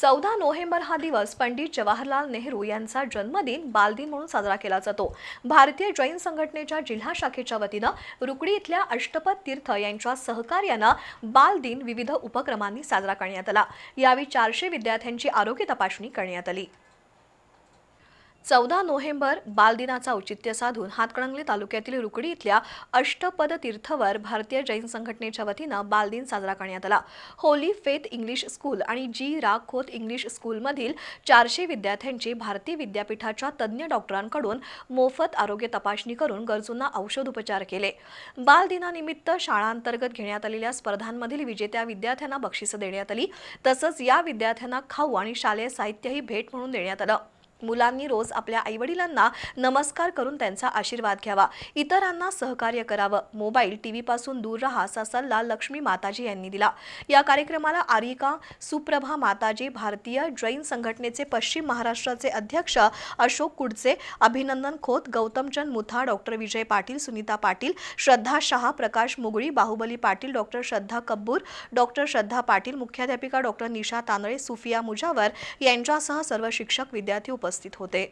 चौदा नोव्हेंबर हा दिवस पंडित जवाहरलाल नेहरू यांचा जन्मदिन बालदिन म्हणून साजरा केला जातो. भारतीय जैन संघटनेच्या जिल्हा शाखेच्या वतीनं रुकडी इथल्या अष्टपद तीर्थ यांच्या सहकार्यानं बालदिन विविध उपक्रमांनी साजरा करण्यात आला. यावेळी चारशे विद्यार्थ्यांची आरोग्य तपासणी करण्यात आली. चौदा नोव्हेंबर बालदिनाचा औचित्य साधून हातकणंगले तालुक्यातील रुकडी इथल्या अष्टपद तीर्थवर भारतीय जैन संघटनेच्या वतीनं बालदिन साजरा करण्यात आला. होली फेथ इंग्लिश स्कूल आणि जी रा खोत इंग्लिश स्कूलमधील चारशे विद्यार्थ्यांची भारतीय विद्यापीठाच्या तज्ज्ञ डॉक्टरांकडून मोफत आरोग्य तपासणी करून गरजूंना औषध उपचार केले. बालदिनानिमित्त शाळांतर्गत घेण्यात आलेल्या स्पर्धांमधील विजेत्या विद्यार्थ्यांना बक्षिसं देण्यात आली. तसंच या विद्यार्थ्यांना खाऊ आणि शालेय साहित्यही भेट म्हणून देण्यात आलं. मुलांनी रोज आपल्या आईवडिलांना नमस्कार करून त्यांचा आशीर्वाद घ्यावा. इतरांना सहकार्य करावं. मोबाईल टीव्हीपासून दूर राहा असा सल्ला लक्ष्मी माताजी यांनी दिला. या कार्यक्रमाला आरिका सुप्रभा माताजी भारतीय जैन संघटनेचे पश्चिम महाराष्ट्राचे अध्यक्ष Ashok Kudche Abhinandan Khot Gautamchand Mutha doctor Vijay Patil Sunita Patil Shraddha Shah Prakash Mugali Bahubali Patil doctor Shraddha Kabbur doctor Shraddha Patil मुख्याध्यापिका डॉक्टर निशा तांदळे सुफिया मुजावर यांच्यासह सर्व शिक्षक विद्यार्थी उपस्थित होते.